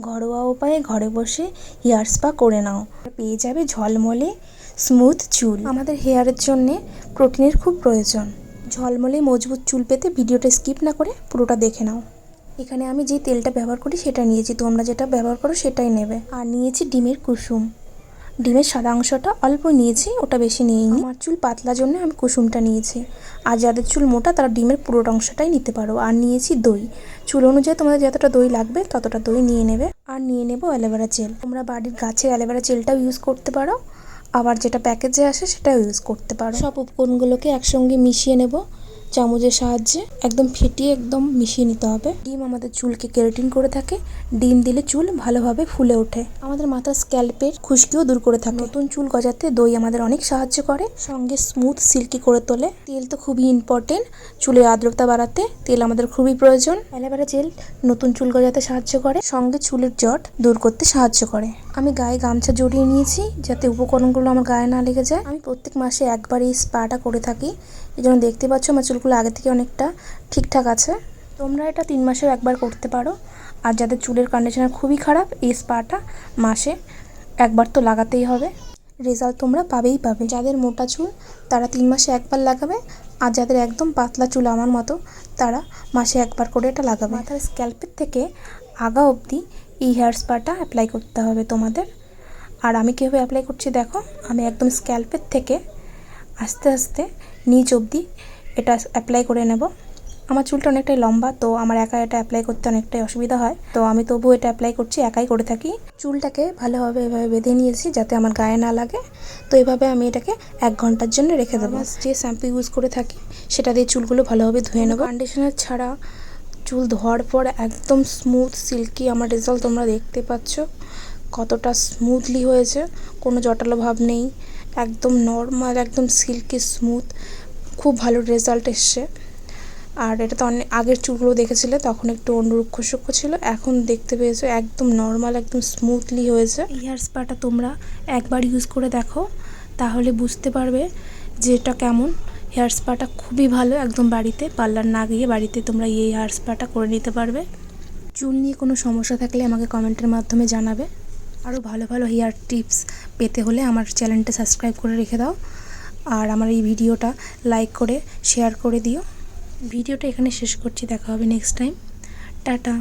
ঘরোয়া উপায়ে ঘরে বসে হেয়ার স্পা করে নাও। পেয়ে যাবে ঝলমলে স্মুথ চুল। আমাদের হেয়ারের জন্যে প্রোটিনের খুব প্রয়োজন। ঝলমলে মজবুত চুল পেতে ভিডিওটা স্কিপ না করে পুরোটা দেখে নাও। এখানে আমি যে তেলটা ব্যবহার করি সেটা নিয়েছি। তোমরা যেটা ব্যবহার করো সেটাই নেবে। আর নিয়েছি ডিমের কুসুম। ডিমের সাদা অংশটা অল্প নিয়েছি, ওটা বেশি নিইনি। আমার চুল পাতলা জন্য আমি কুসুমটা নিয়েছি। আর যাদের চুল মোটা, তারা ডিমের পুরোটা অংশটাই নিতে পারো। আর নিয়েছি দই। চুল অনুযায়ী তোমাদের যতটা দই লাগবে, ততটা দই নিয়ে নেবে। আর নিয়ে নেব অ্যালোভেরা জেল। তোমরা বাড়ির গাছের অ্যালোভেরা জেলটাও ইউজ করতে পারো। আবার যেটা প্যাকেজে আসে, সেটাও ইউজ করতে পারো। সব উপকরণগুলোকে একসঙ্গে মিশিয়ে নেব। চামচের সাহায্যে একদম ফেটিয়ে একদম মিশিয়ে নিতে হবে। ডিম আমাদের চুলকে কেরাটিন করে থাকে। ডিম দিলে চুল ভালোভাবে ফুলে ওঠে। আমাদের মাথার স্ক্যাল্পের খুশকিও দূর করে থাকে। নতুন চুল গজাতে দই আমাদের অনেক সাহায্য করে। সঙ্গে স্মুথ সিল্কি করে তোলে। তেল তো খুবই ইম্পর্টেন্ট চুলের আর্দ্রতা বাড়াতে তেল আমাদের খুবই প্রয়োজন। অ্যালোভেরা জেল নতুন চুল গজাতে সাহায্য করে। সঙ্গে চুলের জট দূর করতে সাহায্য করে। আমি গায়ে গামছা জড়িয়ে নিয়েছি যাতে উপকরণগুলো আমার গায়ে না লেগে যায়। আমি প্রত্যেক মাসে একবার এই স্পাটা করে থাকি। এই জন্য দেখতে পাচ্ছ আমার চুলগুলো আগে থেকে অনেকটা ঠিকঠাক আছে। তোমরা এটা তিন মাসেও একবার করতে পারো। আর যাদের চুলের কন্ডিশনার খুবই খারাপ, এই স্পাটা মাসে একবার তো লাগাতেই হবে। রেজাল্ট তোমরা পাবেই পাবে। যাদের মোটা চুল, তারা তিন মাসে একবার লাগাবে। আর যাদের একদম পাতলা চুল আমার মতো, তারা মাসে একবার করে এটা লাগাবে। মাথার স্ক্যাল্পের থেকে আগা অবধি এই হেয়ার স্পাটা অ্যাপ্লাই করতে হবে তোমাদের। আর আমি কীভাবে অ্যাপ্লাই করছি দেখো? আমি একদম স্ক্যাল্পের থেকে আস্তে আস্তে নিচ অবধি এটা অ্যাপ্লাই করে নেব। আমার চুলটা অনেকটাই লম্বা তো আমার একা এটা অ্যাপ্লাই করতে অনেকটাই অসুবিধা হয়। তো আমি তবু এটা অ্যাপ্লাই করছি একাই করে থাকি। চুলটাকে ভালোভাবে এভাবে বেঁধে নিয়েছি যাতে আমার গায়ে না লাগে। তো এভাবে আমি এটাকে এক ঘণ্টার জন্য রেখে দেবো। যে শ্যাম্পু ইউজ করে থাকি সেটা দিয়ে চুলগুলো ভালোভাবে ধুয়ে নেব। কন্ডিশনার ছাড়া চুল ধোয়ার পর একদম স্মুথ সিল্কি আমার রেজাল্ট তোমরা দেখতে পাচ্ছ। কতটা স্মুথলি হয়েছে কোনো জটালো ভাব নেই। একদম নর্মাল একদম সিল্কি স্মুথ খুব ভালো রেজাল্ট এসছে। আর এটা তো অনেক আগের চুলগুলো দেখেছিলে, তখন একটু অন্যরুক্ষ সূক্ষ্ম ছিল। এখন দেখতে পেয়েছ, একদম নর্মাল একদম স্মুথলি হয়েছে। হেয়ার স্পাটা তোমরা একবার ইউজ করে দেখো, তাহলে বুঝতে পারবে যে এটা কেমন। হেয়ার স্পাটা খুবই ভালো, একদম বাড়িতে, পার্লার না গিয়ে বাড়িতে তোমরা এই হেয়ার স্পাটা করে নিতে পারবে। চুল নিয়ে কোনো সমস্যা থাকলে আমাকে কমেন্টের মাধ্যমে জানাবে। আরও ভালো ভালো হেয়ার টিপস পেতে হলে আমার চ্যানেলটা সাবস্ক্রাইব করে রেখে দাও। আর আমার এই ভিডিওটা লাইক করে শেয়ার করে দিও। ভিডিওটা এখানে শেষ করছি, দেখা হবে নেক্সট টাইম টাটা।